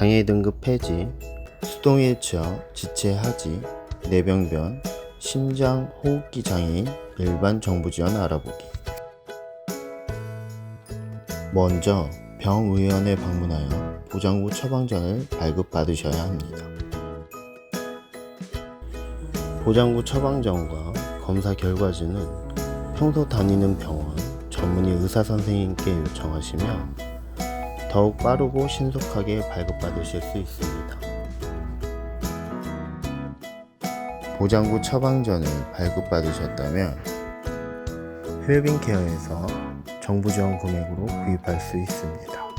장애 등급 폐지, 수동일체어, 지체 하지, 뇌병변, 심장 호흡기 장애인 일반 정부 지원 알아보기. 먼저 병의원에 방문하여 보장부 처방전을 발급받으셔야 합니다. 보장부 처방전과 검사 결과지는 평소 다니는 병원 전문의 의사 선생님께 요청하시면 더욱 빠르고 신속하게 발급받으실 수 있습니다. 보장부 처방전을 발급받으셨다면 힐빈케어에서 정부 지원 금액으로 구입할 수 있습니다.